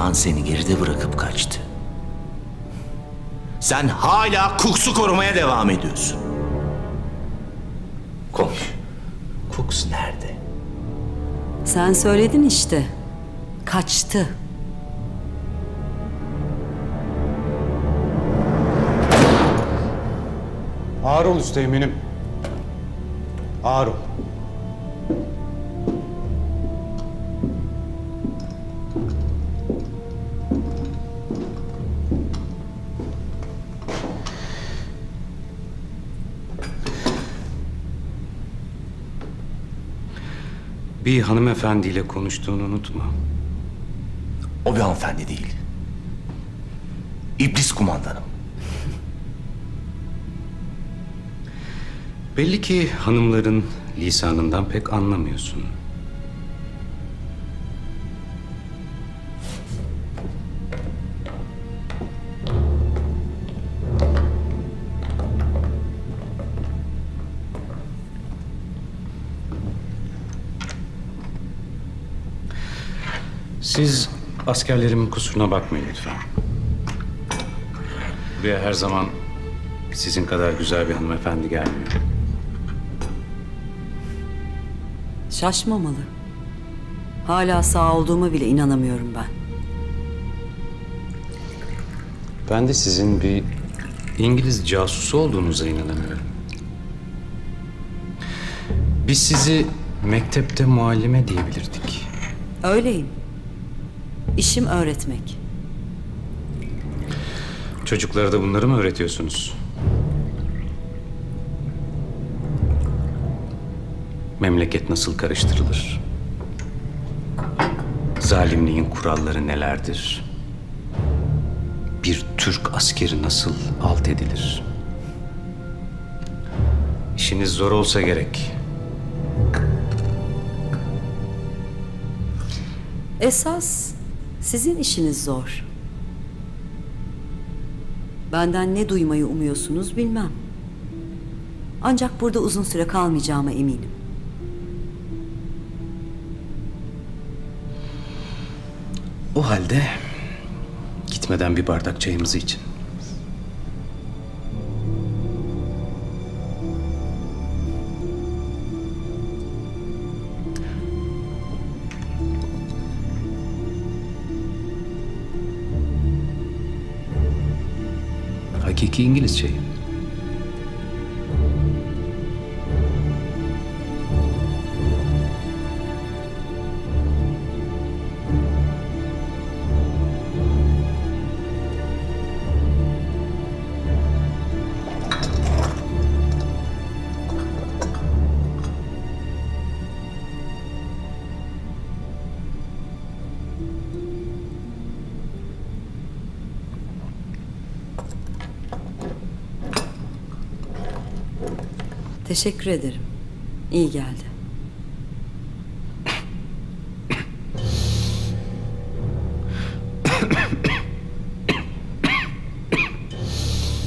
Baban seni geride bırakıp kaçtı. Sen hala Cooks'u korumaya devam ediyorsun. Konuş. Cooks nerede? Sen söyledin işte. Kaçtı. Ağır ol üsteğmenim. Ağır ol. Bir hanımefendiyle konuştuğunu unutma. O bir hanımefendi değil. İblis kumandanım. Belli ki hanımların lisanından pek anlamıyorsun. Siz askerlerimin kusuruna bakmayın lütfen. Buraya her zaman sizin kadar güzel bir hanımefendi gelmiyor. Şaşmamalı. Hala sağ olduğuma bile inanamıyorum ben. Ben de sizin bir İngiliz casusu olduğunuza inanamıyorum. Biz sizi mektepte muallime diyebilirdik. Öyleyim. İşim öğretmek. Çocuklara da bunları mı öğretiyorsunuz? Memleket nasıl karıştırılır? Zalimliğin kuralları nelerdir? Bir Türk askeri nasıl alt edilir? İşiniz zor olsa gerek. Esas sizin işiniz zor. Benden ne duymayı umuyorsunuz bilmem. Ancak burada uzun süre kalmayacağıma eminim. O halde gitmeden bir bardak çayımızı için. Hakiki İngiliz Teşekkür ederim. İyi geldi.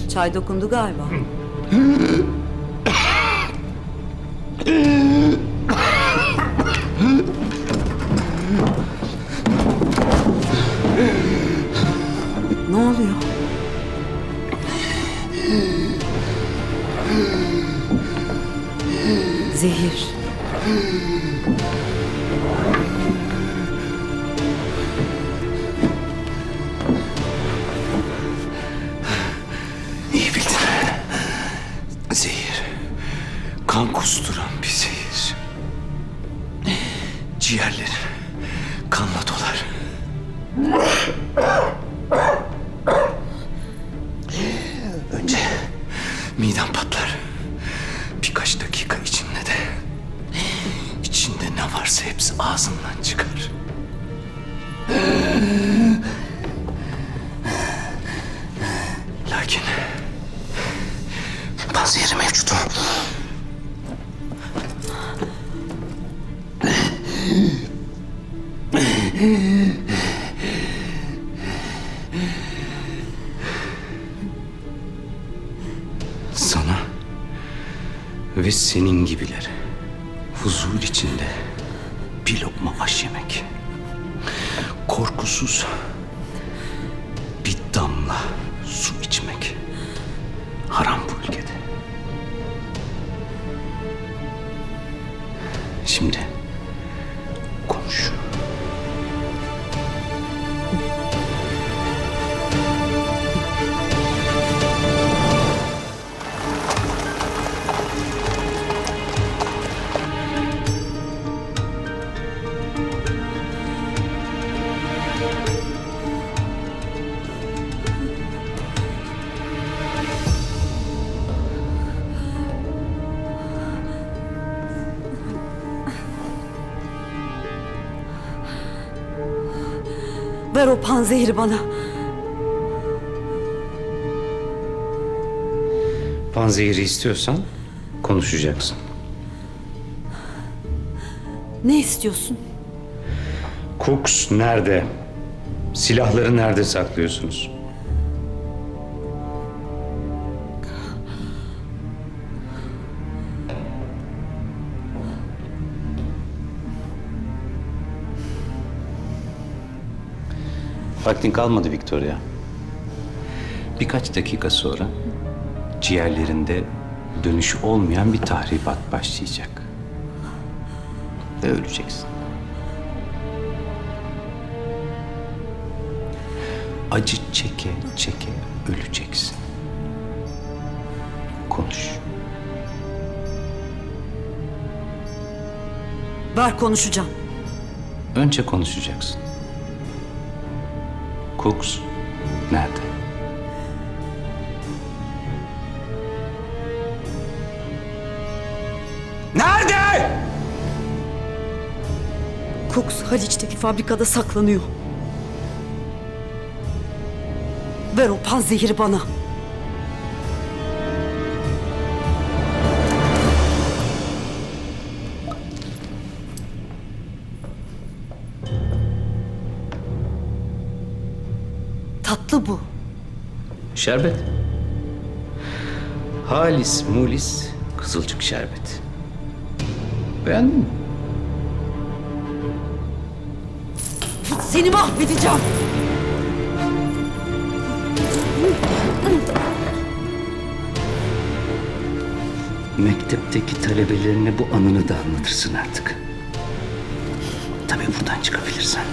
Çay dokundu galiba. Zehir. İyi bildin. Zehir. Kan kusturan bir zehir. Ciğerlerin kanla dolar. Önce midem patlar. Ne varsa hepsi ağzımdan çıkar. Lakin bazı yeri mevcut. Sana ve senin gibiler huzur içinde bir lokma aş yemek. Korkusuz bir damla su içmek haram. Ver o panzehiri bana. Panzehiri istiyorsan konuşacaksın. Ne istiyorsun? Cooks nerede? Silahları nerede saklıyorsunuz? Vaktin kalmadı Victoria. Birkaç dakika sonra ciğerlerinde dönüşü olmayan bir tahribat başlayacak. Ve öleceksin. acı çeke çeke öleceksin. Konuş. Ver konuşacağım. Önce konuşacaksın. Cooks nerede? Nerede? Koks Haliç'teki fabrikada saklanıyor. Ver o panzehiri bana. Tatlı bu. Şerbet. Halis mulis kızılcık şerbeti. Beğendin mi? Seni mahvedeceğim. Mektepteki talebelerine bu anını da anlatırsın artık. Tabii buradan çıkabilirsen.